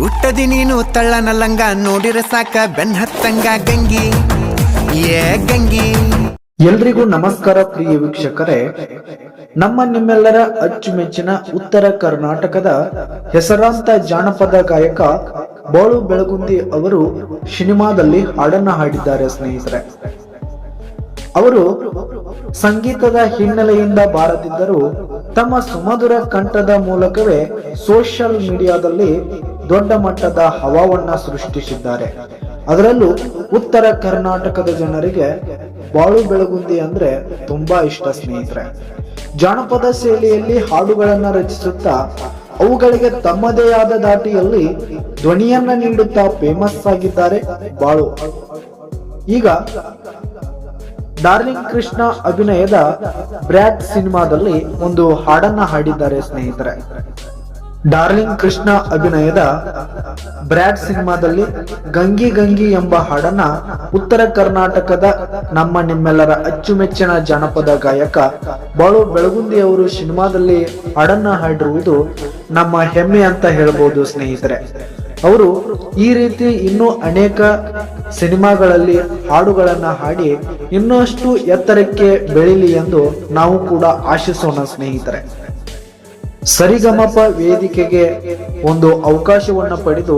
ಹುಟ್ಟದಿ ನೀನು ತಳ್ಳನಲ್ಲಂಗ ನೋಡಿರ ಸಾಕ ಬೆನ್ ಹತ್ತಂಗ ಗಂಗಿ. ಏ ಗಂಗಿ. ಎಲ್ರಿಗೂ ನಮಸ್ಕಾರ ಪ್ರಿಯ ವೀಕ್ಷಕರೇ. ನಮ್ಮ ನಿಮ್ಮೆಲ್ಲರ ಅಚ್ಚುಮೆಚ್ಚಿನ ಉತ್ತರ ಕರ್ನಾಟಕದ ಹೆಸರಾಂತ ಜಾನಪದ ಗಾಯಕ ಬಾಳು ಬೆಳಗುಂದಿ ಅವರು ಸಿನಿಮಾದಲ್ಲಿ ಹಾಡನ್ನ ಹಾಡಿದ್ದಾರೆ ಸ್ನೇಹಿತರೆ. ಅವರು ಸಂಗೀತದ ಹಿನ್ನೆಲೆಯಿಂದ ಬಾರದಿದ್ದರೂ ತಮ್ಮ ಸುಮಧುರ ಕಂಠದ ಮೂಲಕವೇ ಸೋಷಿಯಲ್ ಮೀಡಿಯಾದಲ್ಲಿ ದೊಡ್ಡ ಮಟ್ಟದ ಹವಾವನ್ನ ಸೃಷ್ಟಿಸಿದ್ದಾರೆ. ಅದರಲ್ಲೂ ಉತ್ತರ ಕರ್ನಾಟಕದ ಜನರಿಗೆ ಬಾಳು ಬೆಳಗುಂದಿ ಅಂದ್ರೆ ತುಂಬಾ ಇಷ್ಟ ಸ್ನೇಹಿತರೆ. ಜಾನಪದ ಶೈಲಿಯಲ್ಲಿ ಹಾಡುಗಳನ್ನ ರಚಿಸುತ್ತಾ ಅವುಗಳಿಗೆ ತಮ್ಮದೇ ಆದ ದಾಟಿಯಲ್ಲಿ ಧ್ವನಿಯನ್ನ ನೀಡುತ್ತಾ ಫೇಮಸ್ ಆಗಿದ್ದಾರೆ ಬಾಳು. ಈಗ ಡಾರ್ಲಿಂಗ್ ಕೃಷ್ಣ ಅಭಿನಯದ ಬ್ರ್ಯಾಡ್ ಸಿನಿಮಾದಲ್ಲಿ ಒಂದು ಹಾಡನ್ನ ಹಾಡಿದ್ದಾರೆ ಸ್ನೇಹಿತರೆ. ಡಾರ್ಲಿಂಗ್ ಕೃಷ್ಣ ಅಭಿನಯದ ಬ್ರ್ಯಾಡ್ ಸಿನಿಮಾದಲ್ಲಿ ಗಂಗಿ ಗಂಗಿ ಎಂಬ ಹಾಡನ್ನ ಉತ್ತರ ಕರ್ನಾಟಕದ ನಮ್ಮ ನಿಮ್ಮೆಲ್ಲರ ಅಚ್ಚುಮೆಚ್ಚಿನ ಜಾನಪದ ಗಾಯಕ ಬಾಳು ಬೆಳಗುಂದಿ ಅವರು ಸಿನಿಮಾದಲ್ಲಿ ಹಾಡನ್ನ ಹಾಡಿರುವುದು ನಮ್ಮ ಹೆಮ್ಮೆ ಅಂತ ಹೇಳ್ಬೋದು ಸ್ನೇಹಿತರೆ. ಅವರು ಈ ರೀತಿ ಇನ್ನೂ ಅನೇಕ ಸಿನಿಮಾಗಳಲ್ಲಿ ಹಾಡುಗಳನ್ನ ಹಾಡಿ ಇನ್ನಷ್ಟು ಎತ್ತರಕ್ಕೆ ಬೆಳಿಲಿ ಎಂದು ನಾವು ಕೂಡ ಆಶಿಸೋಣ ಸ್ನೇಹಿತರೆ. ಸರಿಗಮಪ ವೇದಿಕೆಗೆ ಒಂದು ಅವಕಾಶವನ್ನ ಪಡೆದು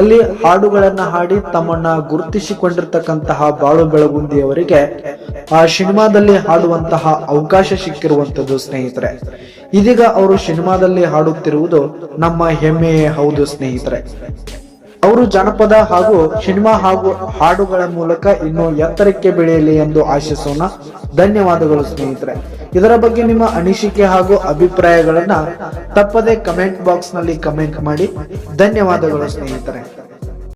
ಅಲ್ಲಿ ಹಾಡುಗಳನ್ನ ಹಾಡಿ ತಮ್ಮನ್ನ ಗುರುತಿಸಿಕೊಂಡಿರ್ತಕ್ಕಂತಹ ಬಾಳು ಬೆಳಗುಂದಿ ಅವರಿಗೆ ಆ ಸಿನಿಮಾದಲ್ಲಿ ಹಾಡುವಂತಹ ಅವಕಾಶ ಸಿಕ್ಕಿರುವಂತದ್ದು ಸ್ನೇಹಿತರೆ. ಇದೀಗ ಅವರು ಸಿನಿಮಾದಲ್ಲಿ ಹಾಡುತ್ತಿರುವುದು ನಮ್ಮ ಹೆಮ್ಮೆಯೇ ಹೌದು ಸ್ನೇಹಿತರೆ. ಅವರು ಜನಪದ ಹಾಗೂ ಸಿನಿಮಾ ಹಾಗೂ ಹಾಡುಗಳ ಮೂಲಕ ಇನ್ನು ಎತ್ತರಕ್ಕೆ ಬೆಳೆಯಲಿ ಎಂದು ಆಶಿಸೋಣ. ಧನ್ಯವಾದಗಳು ಸ್ನೇಹಿತರೆ. ಇದರ ಬಗ್ಗೆ ನಿಮ್ಮ ಅನಿಸಿಕೆ ಹಾಗೂ ಅಭಿಪ್ರಾಯಗಳನ್ನ ತಪ್ಪದೆ ಕಮೆಂಟ್ ಬಾಕ್ಸ್ನಲ್ಲಿ ಕಮೆಂಟ್ ಮಾಡಿ. ಧನ್ಯವಾದಗಳು ಸ್ನೇಹಿತರೆ.